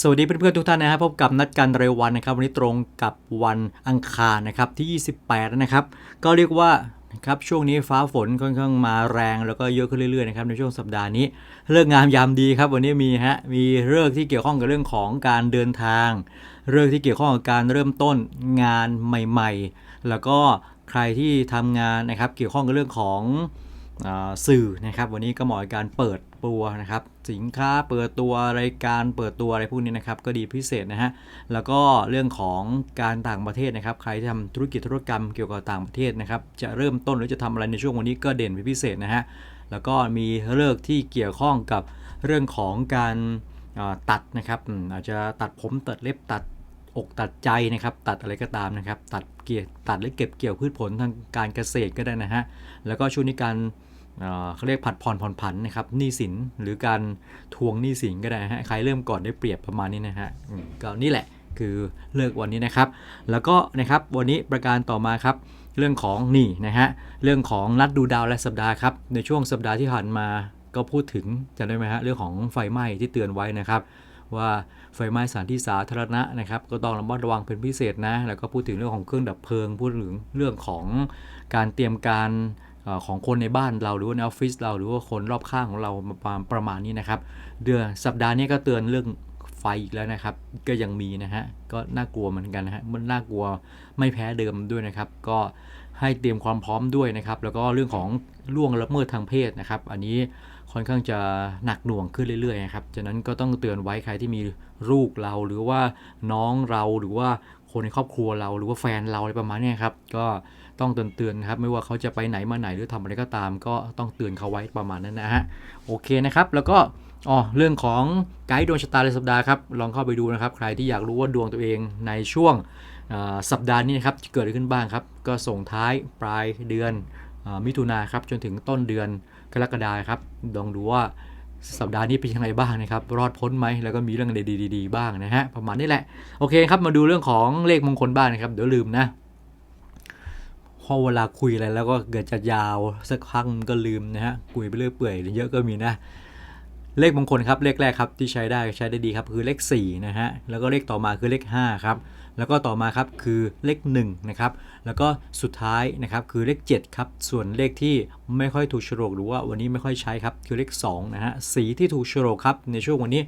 สวัสดีเพื่อนๆทุกท่านนะครับพบกับนัดกันเร็ววันนะครับวันนี้ตรงกับวันอังคารนะครับที่ 28 นะครับ ก็เรียกว่านะครับช่วงนี้ฟ้าฝนค่อนข้างมาแรงแล้วก็เยอะขึ้นเรื่อยๆนะครับในช่วงสัปดาห์นี้เลิกงามยามดีครับวันนี้มีฮะมีเลิกที่เกี่ยวข้องกับเรื่องของการเดินทางเลิกที่เกี่ยวข้องกับการเริ่มต้นงานใหม่ ๆ แล้วก็ใครที่ทำงานนะครับเกี่ยวข้องกับเรื่องของอสื่อนะครับวันนี้ก็เหมาะกับการเปิด ตัวนะครับสินค้าเปิดตัวรายการเปิดตัวอะไรพวกนี้นะครับก็ดีพิเศษนะฮะแล้วก็เรื่องของการต่างประเทศนะครับใครที่ทำธุรกิจธุรกรรมเกี่ยวกับต่างประเทศนะครับจะเริ่มต้นหรือจะทำอะไรในช่วงวันนี้ก็เด่นเป็นพิเศษนะฮะแล้วก็มีเลิกที่เกี่ยวข้องกับเรื่องของการตัดนะครับอืมอาจจะตัดผมตัดเล็บตัดอกตัดใจนะครับตัดอะไรก็ตามนะครับตัดเกี่ยวตัดหรือเก็บเกี่ยวพืชผลทางการเกษตรก็ได้นะฮะแล้วก็ช่วงนี้การ เขาเรียกผัดผ่อนผ่อนผันนะครับหนี้สินหรือการทวงหนี้สินก็ได้ฮะใครเริ่มก่อนได้เปรียบประมาณนี้นะฮะก็นี่แหละคือเลิกวันนี้นะครับ แล้วก็นะครับวันนี้ประการต่อมาครับ เรื่องของนี่นะฮะเรื่องของนัดดูดาวและสัปดาห์ครับในช่วงสัปดาห์ที่ผ่านมาก็พูดถึงจำได้ไหมฮะเรื่องของไฟไหม้ที่เตือนไว้นะครับ ว่าไฟไหม้สถานที่สาธารณะนะครับ ก็ต้องระมัดระวังเป็นพิเศษนะแล้วก็พูดถึงเรื่องของเครื่องดับเพลิง พูดถึงเรื่องของการเตรียมการ ของคนในบ้านเราหรือว่าในออฟฟิศเราหรือว่าคนรอบข้างของเราประมาณประมาณนี้นะครับ เดือนสัปดาห์นี้ก็เตือนเรื่องไฟอีกแล้วนะครับ ก็ยังมีนะฮะก็น่ากลัวเหมือนกันนะฮะมันน่ากลัวไม่แพ้เดิมด้วยนะครับ ก็ให้เตรียมความพร้อมด้วยนะครับ แล้วก็เรื่องของล่วงละเมิดทางเพศนะครับ อันนี้ค่อนข้างจะหนักหน่วงขึ้นเรื่อยๆนะครับฉะนั้นก็ต้องเตือนไว้ใครที่มีลูกเราหรือว่าน้องเราหรือว่าคนในครอบครัวเราหรือว่าแฟนเราอะไรประมาณนี้ครับ ก็ ต้องเตือนๆนะครับไม่ว่าเขาจะไปไหนมาไหนหรือทำอะไรก็ตาม ก็ต้องเตือนเขาไว้ประมาณนั้นนะฮะโอเคนะครับ แล้วก็อ๋อเรื่องของไกด์ดวงชะตารายสัปดาห์ครับลองเข้าไปดูนะครับ ใครที่อยากรู้ว่าดวงตัวเองในช่วงสัปดาห์นี้นะครับจะเกิดอะไรขึ้นบ้างครับ ก็ส่งท้ายปลายเดือนอมิถุนาครับจนถึงต้นเดือนกรกฎาคมครับลองดูว่าสัปดาห์นี้เป็นยังไงบ้างนะครับ รอดพ้นไหมแล้วก็มีเรื่องอะไรดีๆบ้างนะฮะประมาณนี้แหละ โอเคครับ มาดูเรื่องของเลขมงคลบ้างนะครับ เดี๋ยวลืมนะ พอเวลาคุยอะไรแล้วก็เกิดจะยาวสักพักก็ลืมนะฮะคุยไปเรื่อยเปื่อยเยอะก็มีนะ เลขมงคลครับเลขแรกครับที่ใช้ได้ใช้ได้ดีครับคือเลข4นะฮะแล้วก็เลขต่อมาคือเลข5ครับแล้วก็ต่อมาครับคือเลข1นะครับแล้วก็สุดท้ายนะครับคือเลข7ครับส่วนเลขที่ไม่ค่อยถูกโฉลกหรือว่าวันนี้ไม่ค่อยใช้ครับคือเลข2นะฮะสีที่ถูกโฉลกครับในช่วงวันนี้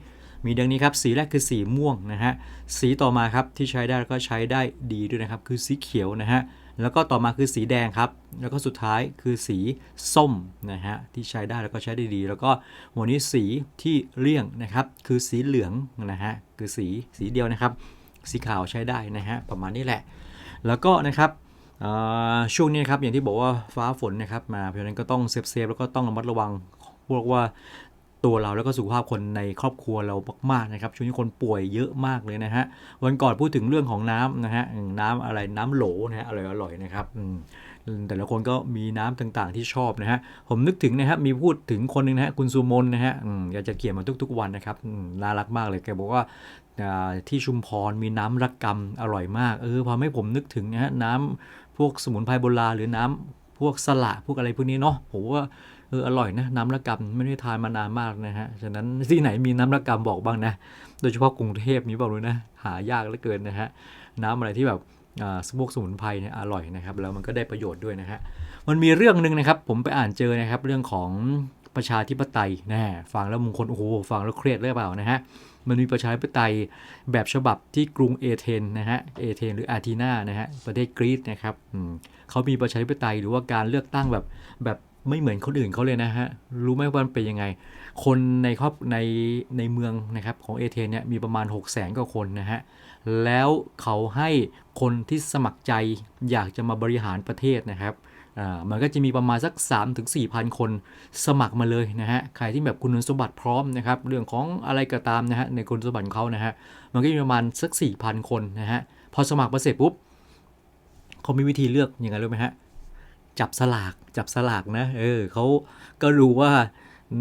มีดังนี้ครับสีแรกคือสีม่วงนะฮะสีต่อมาครับที่ใช้ได้แล้วก็ใช้ได้ดีด้วยนะครับคือสีเขียวนะฮะ แล้วก็ต่อมาคือสีแดงครับ แล้วก็สุดท้ายคือสีส้มนะฮะที่ใช้ได้แล้วก็ใช้ได้ดี แล้วก็วันนี้สีที่เลี่ยงนะครับคือสีเหลืองนะฮะคือสีสีเดียวนะครับ สีขาวใช้ได้นะฮะประมาณนี้แหละ แล้วก็นะครับช่วงนี้นะครับอย่างที่บอกว่าฟ้าฝนนะครับมาเพราะฉะนั้นก็ต้องเซฟเซฟแล้วก็ต้องระมัดระวังพวกว่า ตัวเราแล้วก็สุขภาพคนในครอบครัวเรามากๆนะครับช่วงนี้คนป่วยเยอะมากเลยนะฮะวันก่อนพูดถึงเรื่องของน้ำนะฮะน้ำอะไรน้ำโหลนะฮะอร่อยๆนะครับอืแต่ละคนก็มีน้ำต่างๆที่ชอบนะฮะ ผมนึกถึงนะฮะมีพูดถึงคนหนึงนะฮะคุณซูมนนะฮะอยากจะเขียนมาทุกๆวันนะครับน่ารักมากเลยแกบอกว่าที่ชุมพรมีน้ำระกำอร่อยมากเออพอให้ผมนึกถึงนะฮะน้ำพวกสมุนไพรโบราณหรือน้ำพวกสละพวกอะไรพวกนี้เนาะผมว่า อออร่อยนะน้ำระกำไม่ได้ทานมานานมากนะฮะฉะนั้นที่ไหนมีน้ำระกำบอกบ้างนะ โดยเฉพาะกรุงเทพมีบอกเลยนะ หายากเหลือเกินนะฮะน้ำอะไรที่แบบอ่าพวกสมุนไพรเนี่ยอร่อยนะครับแล้วมันก็ได้ประโยชน์ด้วยนะฮะมันมีเรื่องหนึ่งนะครับ ผมไปอ่านเจอนะครับเรื่องของประชาธิปไตยนะฮะฟังแล้วมงคลโอ้โหฟังแล้วเครียดหรือเปล่านะฮะมันมีประชาธิปไตยแบบฉบับที่กรุงเอเธนนะฮะเอเธนหรืออาทีนานะฮะประเทศกรีซนะครับอืมเขามีประชาธิปไตยหรือว่าการเลือกตั้งแบบแบบ ไม่เหมือนคนอื่นเขาเลยนะฮะ รู้ไหมว่ามันเป็นยังไง คนในครอบในในเมืองนะครับของเอเธนเนี่ยมีประมาณ 6 0แสนกว่าคนนะฮะ แล้วเขาให้คนที่สมัครใจอยากจะมาบริหารประเทศนะครับมันก็จะมีประมาณสัก 3-4ถึง4,000คนสมัครมาเลยนะฮะ ใครที่แบบคุณสมบัติพร้อมนะครับ เรื่องของอะไรก็ตามนะฮะในคุณสมบัติเขานะฮะ มันก็มีประมาณสัก 4,000 คนนะฮะ พอสมัครมาเสร็จปุ๊บเขามีวิธีเลือกยังไงรู้ไหมฮะ จับสลากจับสลากนะเออเขาก็รู้ว่า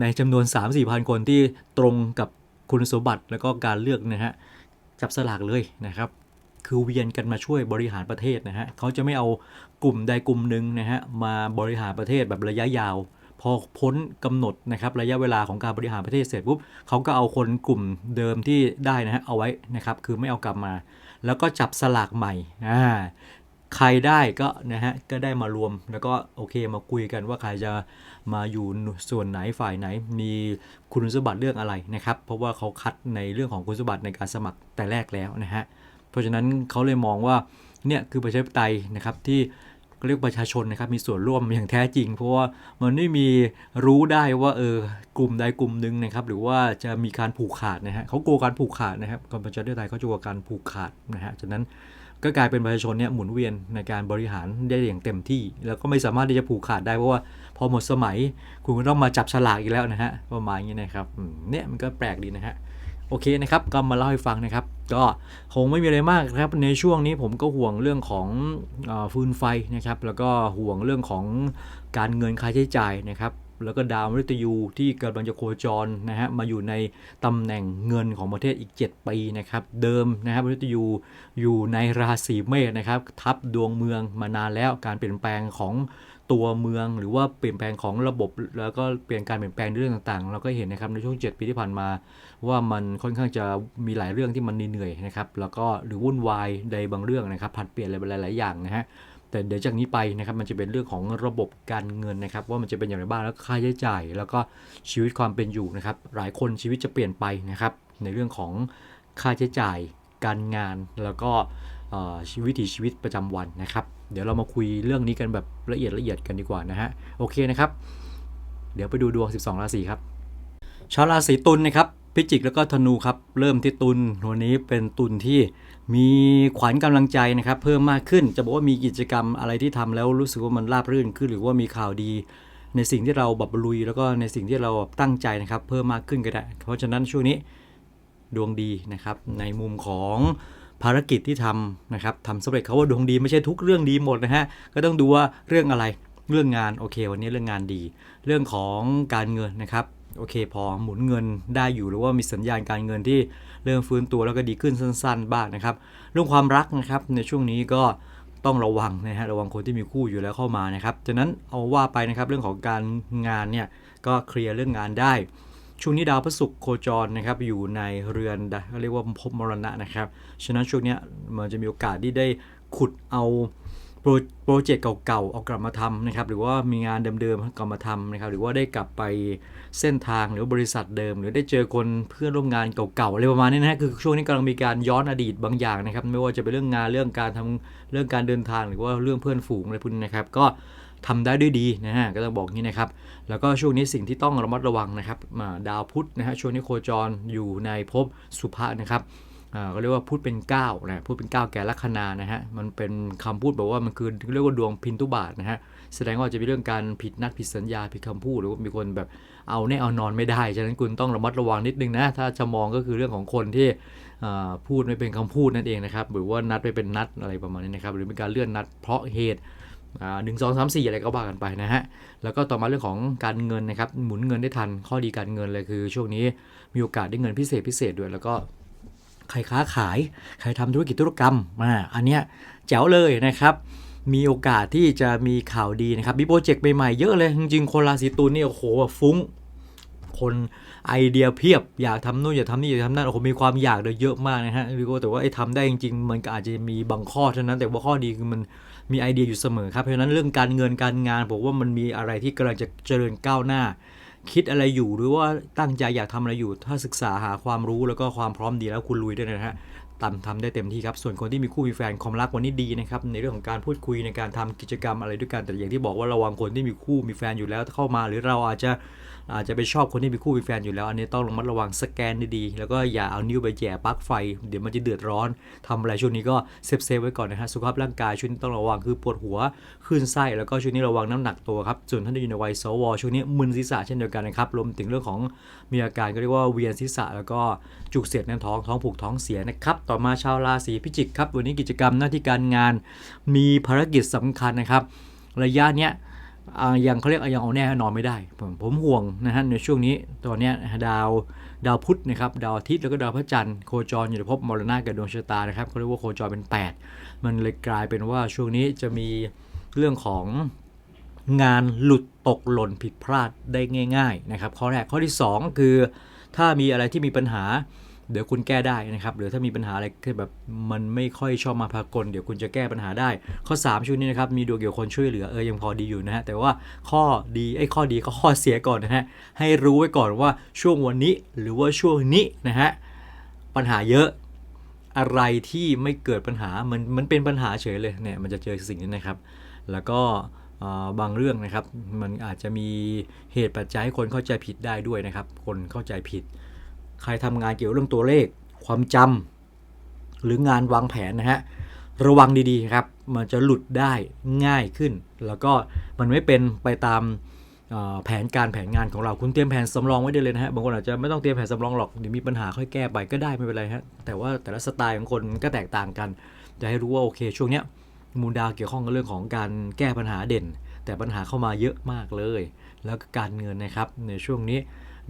ในจำนวน 3 4พันคนที่ตรงกับคุณสมบัติแล้วก็การเลือกนะฮะจับสลากเลยนะครับ คือเวียนกันมาช่วยบริหารประเทศนะฮะเขาจะไม่เอากลุ่มใดกลุ่มหนึ่งนะฮะมาบริหารประเทศแบบระยะยาวพพอพ้นกำหนดนะครับระยะเวลาของการบริหารประเทศเสร็จปุ๊บเขาก็เอาคนกลุ่มเดิมที่ได้นะฮะเอาไว้นะครับคือไม่เอากลับมา แล้วก็จับสลากใหม่อ่า ใครได้ก็นะฮะก็ได้มารวมแล้วก็โอเคมาคุยกันว่าใครจะมาอยู่ส่วนไหนฝ่ายไหน มีคุณสมบัติเรื่องอะไรนะครับ เพราะว่าเขาคัดในเรื่องของคุณสมบัติในการสมัครแต่แรกแล้วนะฮะเพราะฉะนั้นเขาเลยมองว่าเนี่ยคือประชาธิปไตยนะครับที่เรียกประชาชนนะครับมีส่วนร่วมอย่างแท้จริง เพราะว่ามันไม่มีรู้ได้ว่าเออกลุ่มใดกลุ่มหนึ่งนะครับหรือว่าจะมีการผูกขาดนะฮะเขากลัวการผูกขาดนะครับกประชาธิปไตยเขาจะกลัวการผูกขาดนะฮะฉะนั้น ก็กลายเป็นประชาชนเนี่ยหมุนเวียนในการบริหารได้อย่างเต็มที่ แล้วก็ไม่สามารถที่จะผูกขาดได้เพราะว่าพอหมดสมัยคุณก็ต้องมาจับฉลากอีกแล้วนะฮะประมาณนี้นะครับเนี่ยมันก็แปลกดีนะฮะโอเคนะครับก็มาเล่าให้ฟังนะครับ ก็คงไม่มีอะไรมากครับในช่วงนี้ผมก็ห่วงเรื่องของฟืนไฟนะครับแล้วก็ห่วงเรื่องของการเงินค่าใช้จ่ายนะครับ แล้วก็ดาวมฤตยูที่กำลังจะโคจรนะฮะมาอยู่ในตำแหน่งเงินของประเทศอีก 7 ปีนะครับเดิมนะครับมฤตยูอยู่ในราศีเมษนะครับทับดวงเมืองมานานแล้วการเปลี่ยนแปลงของตัวเมืองหรือว่าเปลี่ยนแปลงของระบบ แล้วก็เปลี่ยนการเปลี่ยนแปลงเรื่องต่างๆ เราก็เห็นนะครับในช่วง 7 ปีที่ผ่านมา ว่ามันค่อนข้างจะมีหลายเรื่องที่มันเหนื่อยนะครับแล้วก็หรือวุ่นวายใดบางเรื่องนะครับผัดเปลี่ยนอะไรหลายๆอย่างนะฮะ แต่เดี๋ยวจากนี้ไปนะครับมันจะเป็นเรื่องของระบบการเงินนะครับ ว่ามันจะเป็นอย่างไรบ้างแล้วค่าใช้จ่าย แล้วก็ชีวิตความเป็นอยู่นะครับ หลายคนชีวิตจะเปลี่ยนไปนะครับ ในเรื่องของค่าใช้จ่าย การงาน แล้วก็ชีวิตถีชีวิตประจำวันนะครับ เดี๋ยวเรามาคุยเรื่องนี้กันแบบละเอียดละเอียดกันดีกว่านะฮะโอเคนะครับ เดี๋ยวไปดูดวง 12 ราศีครับชาวราศีตุลนะครับพิจิกแล้วก็ธนูครับเริ่มที่ตุลวันนี้เป็นตุลที่ มีขวัญกำลังใจนะครับ เพิ่มมากขึ้น จะบอกว่ามีกิจกรรมอะไรที่ทำแล้วรู้สึกว่ามันราบรื่นขึ้น หรือว่ามีข่าวดี ในสิ่งที่เราบับลุย แล้วก็ในสิ่งที่เราตั้งใจนะครับ เพิ่มมากขึ้นก็ได้ เพราะฉะนั้นช่วงนี้ดวงดีนะครับ ในมุมของภารกิจที่ทำนะครับทำสำเร็จเขาว่าดวงดีไม่ใช่ทุกเรื่องดีหมดนะฮะก็ต้องดูว่าเรื่องอะไรเรื่องงานโอเค วันนี้เรื่องงานดี เรื่องของการเงินนะครับ โอเค พอหมุนเงินได้อยู่หรือว่ามีสัญญาณการเงินที่เริ่มฟื้นตัวแล้วก็ดีขึ้นสั้น ๆ บ้างนะครับ เรื่องความรักนะครับในช่วงนี้ก็ต้องระวังนะฮะระวังคนที่มีคู่อยู่แล้วเข้ามานะครับจากนั้นเอาว่าไปนะครับเรื่องของการงานเนี่ยก็เคลียร์เรื่องงานได้ ช่วงนี้ดาวพระศุกร์โคจรนะครับอยู่ในเรือนเรียกว่าพบมรณะนะครับฉะนั้นช่วงนี้มันจะมีโอกาสที่ได้ขุดเอา โปรเจกต์เก่าๆเอากลับมาทำนะครับ หรือว่ามีงานเดิมๆกลับมาทำนะครับ หรือว่าได้กลับไปเส้นทางหรือบริษัทเดิม หรือได้เจอคนเพื่อนร่วมงานเก่าๆอะไรประมาณนี้นะคือช่วงนี้กำลังมีการย้อนอดีตบางอย่างนะครับ ไม่ว่าจะเป็นเรื่องงานเรื่องการทำเรื่องการเดินทาง หรือว่าเรื่องเพื่อนฝูงอะไรพวกนี้นะครับ ก็ทำได้ด้วยดีนะฮะก็ต้องบอกงี้นะครับ แล้วก็ช่วงนี้สิ่งที่ต้องระมัดระวังนะครับดาวพุธนะฮะช่วงนี้โคจรอยู่ในภพสุภะนะครับ ก็เรียกว่าพูดเป็น9นะพูดเป็น 9 แก่ลัคนานะฮะมันเป็นคำพูดแบบว่ามันคือเรียกว่าดวงพินทุบาทนะฮะแสดงว่าจะมีเรื่องการผิดนัดผิดสัญญาผิดคำพูดหรือว่ามีคนแบบเอาแน่เอานอนไม่ได้ฉะนั้นคุณต้องระมัดระวังนิดนึงนะถ้าจะมองก็คือเรื่องของคนที่พูดไม่เป็นคำพูดนั่นเองนะครับหรือว่านัดไม่เป็นนัดอะไรประมาณนี้นะครับหรือเป็นการเลื่อนนัดเพราะเหตุหนึ่งสองสามสี่อะไรก็ว่ากันไปนะฮะ แล้วก็ต่อมาเรื่องของการเงินนะครับ หมุนเงินได้ทัน ข้อดีการเงินเลยคือช่วงนี้มีโอกาสได้เงินพิเศษพิเศษด้วย แล้วก็ ใครค้าขาย ใครทำธุรกิจธุรกรรมอ่าอันเนี้ยแจ๋วเลยนะครับ มีโอกาสที่จะมีข่าวดีนะครับ มีโปรเจกต์ใหม่ๆเยอะเลย จริงๆ คนราศีตุลนี่โอ้โหฟุ้ง คนไอเดียเพียบ อยากทำนู่นอยากทำนี่อยากทำนั่น โอ้โห มีความอยากเลยเยอะมากนะฮะพี่โก้แต่ว่าไอ้ทำได้จริงๆ มันก็อาจจะมีบางข้อเท่านั้น แต่ว่าข้อดีคือมันมีไอเดียอยู่เสมอครับ เพราะฉะนั้นเรื่องการเงินการงานผมว่ามันมีอะไรที่กำลังจะเจริญก้าวหน้า คิดอะไรอยู่หรือว่าตั้งใจอยากทำอะไรอยู่ ถ้าศึกษาหาความรู้แล้วก็ความพร้อมดีแล้วคุณลุยได้นะฮะทำทำได้เต็มที่ครับ ส่วนคนที่มีคู่มีแฟนความรักวันนี้ดีนะครับ ในเรื่องของการพูดคุยในการทำกิจกรรมอะไรด้วยกัน แต่อย่างที่บอกว่าระวังคนที่มีคู่มีแฟนอยู่แล้วเข้ามา หรือเราอาจจะ อาจจะไปชอบคนที่มีคู่มีแฟนอยู่แล้ว อันนี้ต้องระมัดระวังสแกนดีๆแล้วก็อย่าเอานิ้วไปแย่ปลั๊กไฟ เดี๋ยวมันจะเดือดร้อนทำอะไรช่วงนี้ก็เซฟเซฟไว้ก่อนนะฮะสุขภาพร่างกายช่วงนี้ต้องระวังคือปวดหัวขึ้นไส้แล้วก็ช่วงนี้ระวังน้ำหนักตัวครับส่วนท่านที่อยู่ในวัยสวช่วงนี้มึนศีรษะเช่นเดียวกันนะครับรวมถึงเรื่องของมีอาการก็เรียกว่าเวียนศีรษะ แล้วก็จุกเสียดแน่นท้องท้องผูกท้องเสียนะครับต่อมาชาวราศีพิจิกครับวันนี้กิจกรรมหน้าที่การงาน มีภารกิจสำคัญนะครับระยะเนี้ย ยังเขาเรียกยังเอาแน่นอนไม่ได้ผมผมห่วงนะฮะในช่วงนี้ตอนนี้ดาวดาวพุธนะครับดาวอาทิตย์แล้วก็ดาวพระจันทร์โคจรอยู่ในภพมรณะกับดวงชะตานะครับเขาเรียกว่าโคจรเป็น 8 มันเลยกลายเป็นว่าช่วงนี้จะมีเรื่องของงานหลุดตกหล่นผิดพลาดได้ง่าย ๆ นะครับ ข้อแรกข้อที่ 2 คือถ้ามีอะไรที่มีปัญหา เดี๋ยวคุณแก้ได้นะครับหรือถ้ามีปัญหาอะไรที่แบบมันไม่ค่อยชอบมาพากลเดี๋ยวคุณจะแก้ปัญหาได้ ข้อ 3ช่วงนี้นะครับมีดวงเกี่ยวคนช่วยเหลือเออยังพอดีอยู่นะฮะแต่ว่าข้อดีไอ้ข้อดีก็ข้อเสียก่อนนะฮะให้รู้ไว้ก่อนว่าช่วงวันนี้หรือว่าช่วงนี้นะฮะปัญหาเยอะอะไรที่ไม่เกิดปัญหามันมันเป็นปัญหาเฉยเลยเนี่ยมันจะเจอสิ่งนี้นะครับ แล้วก็บางเรื่องนะครับ มันอาจจะมีเหตุปัจจัยให้คนเข้าใจผิดได้ด้วยนะครับ คนเข้าใจผิด ใครทำงานเกี่ยวเรื่องตัวเลข ความจำหรืองานวางแผนนะฮะระวังดีๆครับ มันจะหลุดได้ง่ายขึ้น แล้วก็มันไม่เป็นไปตามแผนการแผนงานของเราคุณเตรียมแผนสำรองไว้ได้เลยนะฮะบางคนอาจจะไม่ต้องเตรียมแผนสำรองหรอกเดี๋ยวมีปัญหาค่อยแก้ไปก็ได้ไม่เป็นไรฮะแต่ว่าแต่ละสไตล์ของคนมันก็แตกต่างกัน จะให้รู้ว่าโอเค ช่วงเนี้ยมูลดาวเกี่ยวข้องกับเรื่องของการแก้ปัญหาเด่น แต่ปัญหาเข้ามาเยอะมากเลย แล้วก็การเงินนะครับในช่วงนี้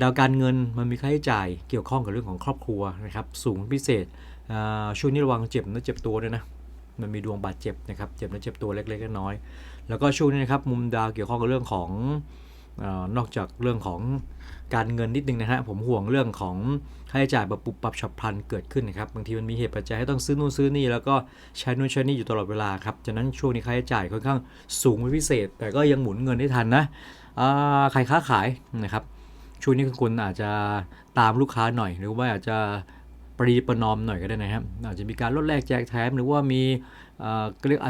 ดาวการเงินมันมีค่าใช้จ่ายเกี่ยวข้องกับเรื่องของครอบครัวนะครับ สูงพิเศษช่วงนี้ระวังเจ็บนื้อเจ็บตัวด้วยนะมันมีดวงบาดเจ็บนะครับเจ็บนื้อเจ็บตัวเล็กๆน้อยๆแล้วก็ช่วงนี้นะครับมุมดาวเกี่ยวข้องกับเรื่องของอนอกจากเรื่องของการเงินนิดนึงนะฮะผมห่วงเรื่องของค่าใช้จ่ายแบบปุบปับฉับพลันเกิดขึ้นนะครับบางทีมันมีเหตุปัจจัยให้ต้องซื้อนู่นซื้อนี่แล้วก็ใช้นู่นใช้นี่อยู่ตลอดเวลาครับฉะนั้นช่วงนี้ค่าใช้จ่ายค่อนข้างสูงเป็นพิเศษ แต่ก็ยังหมุนเงินได้ทันนะใครค้าขายนะครับ ช่วงนี้คุณอาจจะตามลูกค้าหน่อย หรือว่าอาจจะปรีประนอมหน่อยก็ได้นะครับอาจจะมีการลดแลกแจกแถมหรือว่ามีเอ่อก็เรียก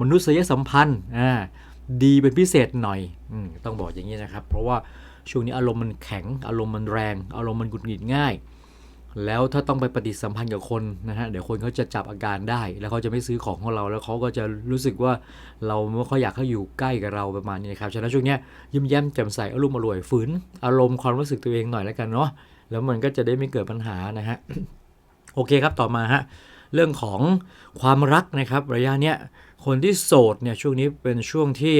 มนุษยสัมพันธ์ดีเป็นพิเศษหน่อยอต้องบอกอย่างนี้นะครับ เพราะว่าช่วงนี้อารมณ์มันแข็ง อารมณ์มันแรง อารมณ์มันหงุดหงิดง่าย แล้วถ้าต้องไปปฏิสัมพันธ์กับคนนะฮะเดี๋ยวคนเขาจะจับอาการได้ แล้วเขาจะไม่ซื้อของของเราแล้วเขาก็จะรู้สึกว่าเราไม่ค่อยอยากให้อยู่ใกล้กับเราประมาณนี้นะครับฉะนั้นช่วงนี้ยิ้มแย้มแจ่มใสอารมณ์อร่วยฝืนอารมณ์ความรู้สึกตัวเองหน่อยแล้วกันเนาะแล้วมันก็จะได้ไม่เกิดปัญหานะฮะโอเคครับต่อมาฮะเรื่องของความรักนะครับระยะเนี้ยคนที่โสดเนี่ยช่วงนี้เป็นช่วงที่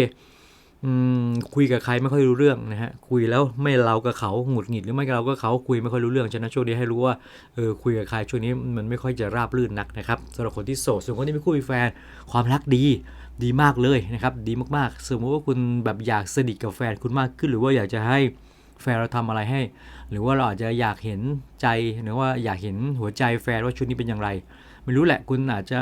คุยกับใครไม่ค่อยรู้เรื่องนะฮะคุยแล้วไม่เรากับเขาหงุดหงิดหรือไม่เราก็เขาคุยไม่ค่อยรู้เรื่องฉะนั้นช่วงนี้ให้รู้ว่าเออคุยกับใครช่วงนี้มันไม่ค่อยจะราบรื่นนักนะครับสำหรับคนที่โสดส่วนคนที่มีคู่มีแฟนความรักดีดีมากเลยนะครับดีมากๆ สมมติว่าคุณแบบอยากสนิทกับแฟนคุณมากขึ้น หรือว่าอยากจะให้ แฟนเราทำอะไรให้ หรือว่าเราอาจจะอยากเห็นใจหรือว่าอยากเห็นหัวใจแฟนว่าชุดนี้เป็นอย่างไร ไม่รู้แหละคุณอาจจะ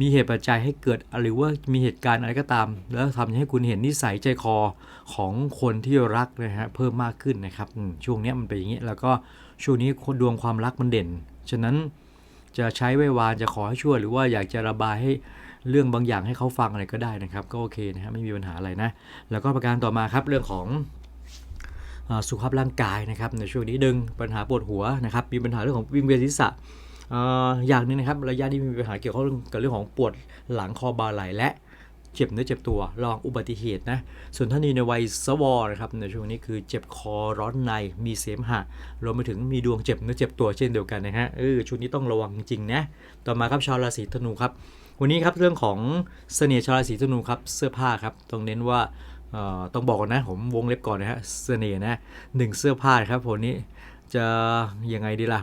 มีเหตุปัจจัยให้เกิดหรือว่ามีเหตุการณ์อะไรก็ตาม แล้วทำให้คุณเห็นนิสัยใจคอของคนที่รักนะฮะเพิ่มมากขึ้นนะครับช่วงนี้มันเป็นอย่างนี้แล้วก็ช่วงนี้ดวงความรักมันเด่น ฉะนั้นจะใช้ไว้วานจะขอให้ช่วย หรือว่าอยากจะระบายให้เรื่องบางอย่างให้เขาฟังอะไรก็ได้นะครับ ก็โอเคนะฮะไม่มีปัญหาอะไรนะ แล้วก็ประการต่อมาครับเรื่องของ สุขภาพร่างกายนะครับในช่วงนี้ดึงปัญหาปวดหัวนะครับมีปัญหาเรื่องของวิงเวียนศีรษะอย่างหนึงนะครับระยะนี้มีปัญหาเกี่ยวข้องกับเรื่องของปวดหลังคอบ่าไหล่และเจ็บเนื้อเจ็บตัวระวังอุบัติเหตุนะส่วนท่านนี้ในวัยสวอนะครับในช่วงนี้คือเจ็บคอร้อนในมีเสมหะรวมไปถึงมีดวงเจ็บเนื้อเจ็บตัวเช่นเดียวกันนะฮะเออช่วงนี้ต้องระวังจริงนะต่อมาครับชาวราศีธนูครับวันนี้ครับเรื่องของเสน่ห์ชาวราศีธนูครับเสื้อผ้าครับต้องเน้นว่า ต้องบอกก่อนนะผมวงเล็บก่อนนะฮะเสน่ห์นะหนึ่งเสื้อผ้าครับผมนี้จะยังไงดีล่ะ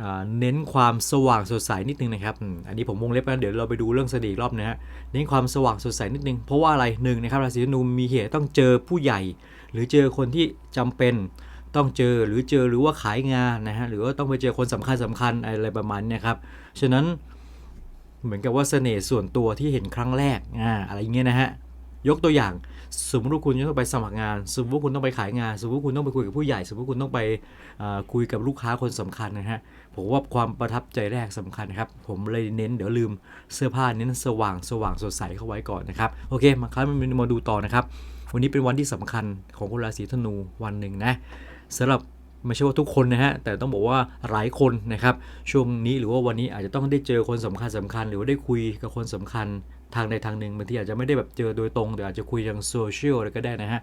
อ่าเน้นความสว่างสดใสนิดนึงนะครับ อันนี้ผมวงเล็บนะเดี๋ยวเราไปดูเรื่องเสน่ห์อีกรอบนะฮะ เน้นความสว่างสดใสนิดนึง เพราะว่าอะไรหนึ่งนะครับราศีธนูมีเหตุต้องเจอผู้ใหญ่ หรือเจอคนที่จำเป็นต้องเจอหรือเจอหรือว่าขายงานนะฮะหรือว่าต้องไปเจอคนสำคัญสำคัญอะไรประมาณนี้ครับ ฉะนั้นเหมือนกับว่าเสน่ห์ส่วนตัวที่เห็นครั้งแรกอ่าอะไรเงี้ยนะฮะ ยกตัวอย่าง สมมติว่าคุณจะต้องไปสมัครงาน สมมติว่าคุณต้องไปขายงาน สมมติว่าคุณต้องไปคุยกับผู้ใหญ่ สมมติว่าคุณต้องไปคุยกับลูกค้าคนสำคัญนะฮะผมว่าความประทับใจแรกสำคัญครับ ผมเลยเน้นเดี๋ยวลืมเสื้อผ้าเน้นสว่างสว่างสดใสเข้าไว้ก่อนนะครับโอเคมาครับมาดูต่อนะครับ วันนี้เป็นวันที่สำคัญของคนราศีธนูวันหนึ่งนะสำหรับไม่ใช่ว่าทุกคนนะฮะ แต่ต้องบอกว่าหลายคนนะครับ ช่วงนี้หรือว่าวันนี้อาจจะต้องได้เจอคนสำคัญสำคัญ หรือว่าได้คุยกับคนสำคัญ ทางใดทางหนึ่งบางทีอาจจะไม่ได้แบบเจอโดยตรงแต่อาจจะคุยทางโซเชียลอะไรก็ได้นะฮะ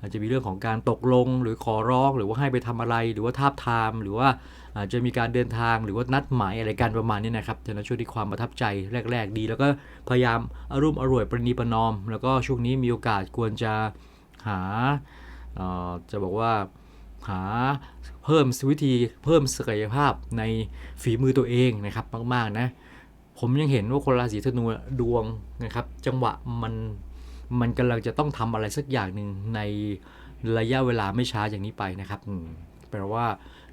อาจจะมีเรื่องของการตกลงหรือขอร้องหรือว่าให้ไปทำอะไรหรือว่าทาบทามหรือว่าอาจจะมีการเดินทางหรือว่านัดหมายอะไรกันประมาณนี้นะครับจะนั้นช่วงที่ความประทับใจแรก ๆ ดี แล้วก็พยายามอารุ่มอร่วยประนีประนอม แล้วก็ช่วงนี้มีโอกาสควรจะหาจะบอกว่าหาเพิ่มวิธีเพิ่มศักยภาพในฝีมือตัวเองนะครับมากๆนะ ผมยังเห็นว่าคนราศีธนูดวงนะครับ จังหวะมันมันกำลังจะต้องทำอะไรสักอย่างหนึ่งในระยะเวลาไม่ช้าอย่างนี้ไปนะครับแปลว่า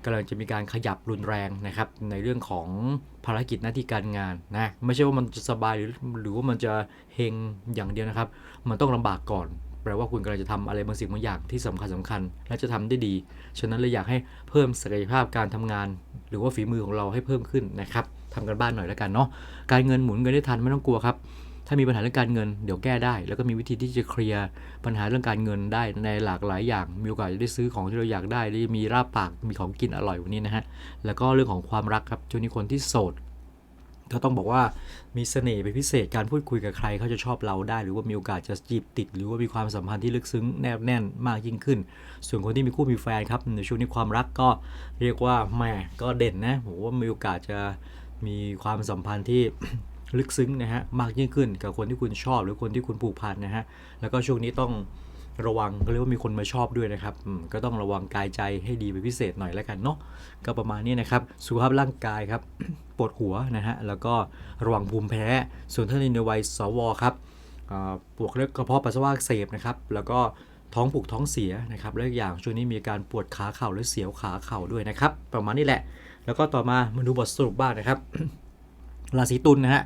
กำลังจะมีการขยับรุนแรงนะครับ ในเรื่องของภารกิจหน้าที่การงานนะไม่ใช่ว่ามันจะสบายหรือหรือว่ามันจะเฮงอย่างเดียวนะครับ มันต้องลำบากก่อน แปลว่าคุณกำลังจะทำอะไรบางสิ่งบางอย่างที่สำคัญสำคัญ และจะทำได้ดี ฉะนั้นเลยอยากให้เพิ่มศักยภาพการทำงาน หรือว่าฝีมือของเราให้เพิ่มขึ้นนะครับ ทำกันบ้านหน่อยแล้วกันเนาะการเงินหมุนเงินได้ทันไม่ต้องกลัวครับ ถ้ามีปัญหาเรื่องการเงินเดี๋ยวแก้ได้ แล้วก็มีวิธีที่จะเคลียร์ปัญหาเรื่องการเงินได้ในหลากหลายอย่าง มีโอกาสจะได้ซื้อของที่เราอยากได้ได้มีราบปากมีของกินอร่อยวันนี้นะฮะแล้วก็เรื่องของความรักครับช่วงนี้คนที่โสดก็ต้องบอกว่ามีเสน่ห์เป็นพิเศษการพูดคุยกับใครเขาจะชอบเราได้ หรือว่ามีโอกาสจะจีบติด หรือว่ามีความสัมพันธ์ที่ลึกซึ้งแนบแน่นมากยิ่งขึ้น ส่วนคนที่มีคู่มีแฟนครับในช่วงนี้ความรักก็เรียกว่าแหมก็เด่นนะผมว่ามีโอกาสจะ มีความสัมพันธ์ที่ลึกซึ้งนะฮะมากยิ่งขึ้นกับคนที่คุณชอบ หรือคนที่คุณผูกพันนะฮะแล้วก็ช่วงนี้ต้องระวังก็เรียกว่ามีคนมาชอบด้วยนะครับก็ต้องระวังกายใจให้ดีเป็นพิเศษหน่อยแล้วกันเนาะก็ประมาณนี้นะครับสุขภาพร่างกายครับปวดหัวนะฮะแล้วก็ระวังภูมิแพ้ ส่วนท่านในวัยสวครับปวดเลือดกระเพาะปัสสาวะเสบนะครับแล้วก็ท้องผูกท้องเสียนะครับและอีกอย่างช่วงนี้มีการปวดขาเข่าและเสียวขาเข่าด้วยนะครับ ประมาณนี้แหละ แล้วก็ต่อมามาดูบทสรุปบ้างนะครับราศีตุลนะฮะ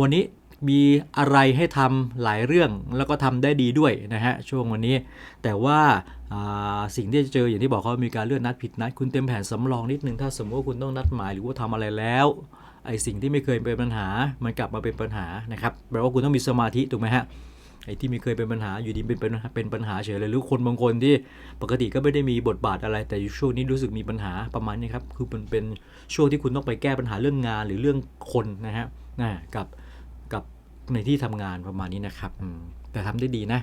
วันนี้มีอะไรให้ทำหลายเรื่องแล้วก็ทำได้ดีด้วยนะฮะช่วงวันนี้ แต่ว่าสิ่งที่จะเจออย่างที่บอกเขามีการเลื่อนนัดผิดนัด คุณเตรียมแผนสำรองนิดนึงถ้าสมมติว่าคุณต้องนัดหมายหรือว่าทำอะไรแล้วไอ้สิ่งที่ไม่เคยเป็นปัญหามันกลับมาเป็นปัญหานะครับแปลว่าคุณต้องมีสมาธิถูกไหมฮะ ไอ้ที่ม่เคยเป็นปัญหาอยู่ดีเป็นเป็นเป็นปัญหาเฉยเลยหรือคนบางคนที่ปกติก็ไม่ได้มีบทบาทอะไร แต่ช่วงนี้รู้สึกมีปัญหาประมาณนี้ครับคือมันเป็นช่วงที่คุณต้องไปแก้ปัญหาเรื่องงานหรือเรื่องคนนะฮะนะกับกับในที่ทำงานประมาณนี้นะครับแต่ทำได้ดีนะ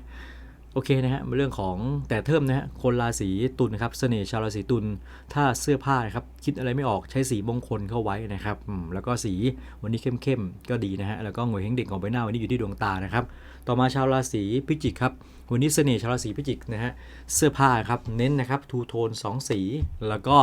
โอเคนะฮะเรื่องของแต่เทิมนะฮะคนราศีตุลนะครับเสน่ห์ชาวราศีตุลถ้าเสื้อผ้านะครับคิดอะไรไม่ออกใช้สีมงคลเข้าไว้นะครับแล้วก็สีวันนี้เข้มๆก็ดีนะฮะแล้วก็หงวยเฮงเด็กของใบหน้าวันนี้อยู่ที่ดวงตานะครับ ต่อมาชาวราศีพิจิกครับวันนี้เสน่ห์ชาวราศีพิจิกนะฮะเสื้อผ้าครับเน้นนะครับทูโทน2 สี แล้วก็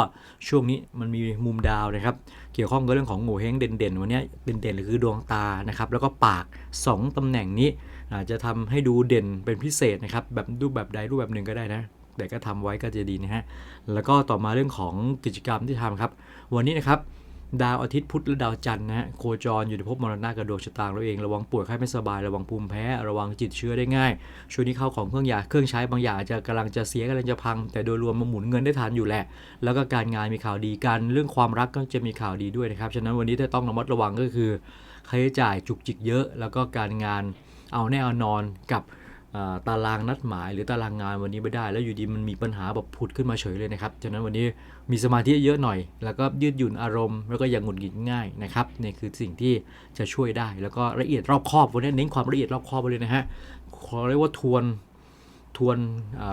ช่วงนี้มันมีมุมดาวนะครับ เกี่ยวข้องกับเรื่องของโงเฮงเด่นๆ วันนี้เด่นๆคือดวงตานะครับแล้วก็ปาก 2ตำแหน่งนี้อาจจะทำให้ดูเด่นเป็นพิเศษนะครับแบบรูปแบบใดรูปแบบหนึ่งก็ได้นะแต่ก็ทำไว้ก็จะดีนะฮะแล้วก็ต่อมาเรื่องของกิจกรรมที่ทำครับ วันนี้นะครับ ดาวอาทิตย์พุธและดาวจันทร์นะฮะโคจรอยู่ในภพมรณะกับดวงชะตาเราเองระวังป่วยไข้ไม่สบายระวังภูมิแพ้ระวังจิตเชื้อได้ง่าย ช่วงนี้เข้าของเครื่องยาเครื่องใช้บางอย่างอาจจะกำลังจะเสียกำลังจะพัง แต่โดยรวมมันหมุนเงินได้ทันอยู่แหละ แล้วก็การงานมีข่าวดีการเรื่องความรักก็จะมีข่าวดีด้วยนะครับฉะนั้นวันนี้ถ้าต้องระมัดระวังก็คือค่าใช้จ่ายจุกจิกเยอะ แล้วก็การงานเอาแน่เอานอนกับ ตารางนัดหมายหรือตารางงานวันนี้ไม่ได้ แล้วอยู่ดีมันมีปัญหาแบบผุดขึ้นมาเฉยเลยนะครับฉะนั้นวันนี้มีสมาธิเยอะหน่อย แล้วก็ยืดหยุ่นอารมณ์แล้วก็อย่างหงุดหงิดง่ายนะครับนี่คือสิ่งที่จะช่วยได้ แล้วก็ละเอียดรอบคอบวันนี้เน้นความละเอียดรอบคอบไปเลยนะฮะขอเรียกว่าทวนทวน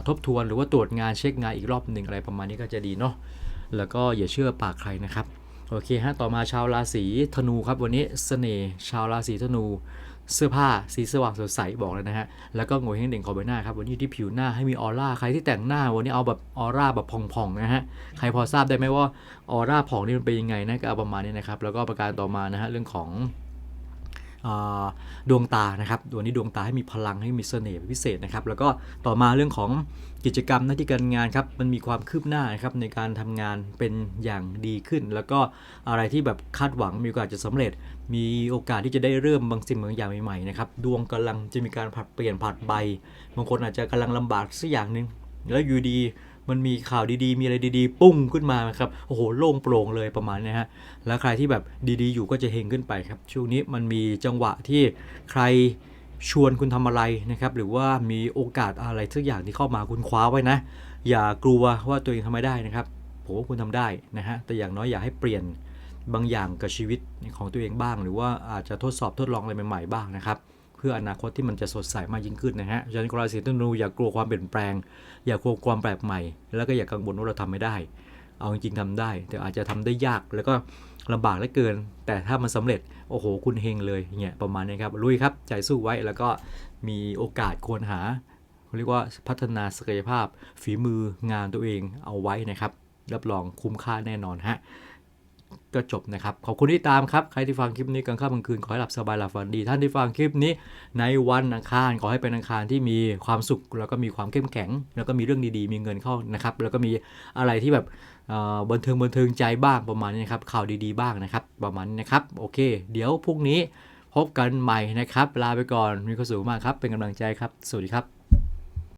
ทบทวนหรือว่าตรวจงานเช็คงานอีกรอบหนึ่งอะไรประมาณนี้ก็จะดีเนาะแล้วก็อย่าเชื่อปากใครนะครับโอเคฮะต่อมาชาวราศีธนูครับวันนี้เสน่ห์ชาวราศีธนู เสื้อผ้าสีสว่างสดใสบอกเลยนะฮะ แล้วก็โงเฮงเด่งขอบใบหน้าครับวันนี้ที่ผิวหน้าให้มีออร่าใครที่แต่งหน้าวันนี้เอาแบบออร่าแบบผ่องๆนะฮะ ใครพอทราบได้ไหมว่าออร่าผ่องนี่มันเป็นยังไงนะก็เอาประมาณนี้นะครับ แล้วก็ประการต่อมานะฮะเรื่องของ ดวงตานะครับดวงนี้ดวงตาให้มีพลังให้มีเสน่ห์พิเศษนะครับแล้วก็ต่อมาเรื่องของกิจกรรมหน้าที่การงานครับมันมีความคืบหน้านะครับในการทำงานเป็นอย่างดีขึ้น แล้วก็อะไรที่แบบคาดหวังมีโอกาสจะสำเร็จ มีโอกาสที่จะได้เริ่มบางสิ่งบางอย่างใหม่ๆนะครับดวงกำลังจะมีการผัดเปลี่ยนผัดใบบางคนอาจจะกำลังลำบากสักอย่างหนึ่งแล้วอยู่ดี มันมีข่าวดีๆ มีอะไรดีๆ ปุ้งขึ้นมาครับ โอ้โห โล่งโปร่งเลยประมาณนี้ฮะ แล้วใครที่แบบดีๆ อยู่ก็จะเฮงขึ้นไปครับ ช่วงนี้มันมีจังหวะที่ใครชวนคุณทำอะไรนะครับ หรือว่ามีโอกาสอะไรสักอย่างที่เข้ามาคุณคว้าไว้นะ อย่ากลัวว่าตัวเองทำไม่ได้นะครับ ผมว่าคุณทำได้นะฮะ แต่อย่างน้อยอย่าให้เปลี่ยนบางอย่างกับชีวิตของตัวเองบ้าง หรือว่าอาจจะทดสอบทดลองอะไรใหม่ๆบ้างนะครับ พื่ออนาคตที่มันจะสดใสมากยิ่งขึ้นนะฮะฉะนั้นราศีธนูอย่ากลัวความเปลี่ยนแปลง อย่ากลัวความแปลกใหม่ แล้วก็อย่ากังวลว่าเราทำไม่ได้ เอาจริงๆทำได้ แต่อาจจะทำได้ยากแล้วก็ลำบากเหลือเกิน แต่ถ้ามันสำเร็จโอ้โหคุณเฮงเลยเนี่ยประมาณนี้ครับลุยครับใจสู้ไว้แล้วก็มีโอกาสควรหาเขาเรียกว่าพัฒนาศักยภาพฝีมืองานตัวเองเอาไว้นะครับ รับรองคุ้มค่าแน่นอนฮะ ก็จบนะครับ ขอบคุณที่ตามครับ ใครที่ฟังคลิปนี้กลางค่ำกลางคืน ขอให้หลับสบายหลับฝันดี ท่านที่ฟังคลิปนี้ ในวันอังคารขอให้เป็นอังคารที่มีความสุข แล้วก็มีความเข้มแข็ง แล้วก็มีเรื่องดีๆ มีเงินเข้านะครับ แล้วก็มีอะไรที่แบบเอ่อบันเทิงบันเทิงใจบ้างประมาณนี้นะครับ ข่าวดีๆบ้างนะครับประมาณนี้นะครับ โอเค เดี๋ยวพรุ่งนี้พบกันใหม่นะครับ ลาไปก่อน มีความสุขมากครับ เป็นกำลังใจครับ สวัสดีครับ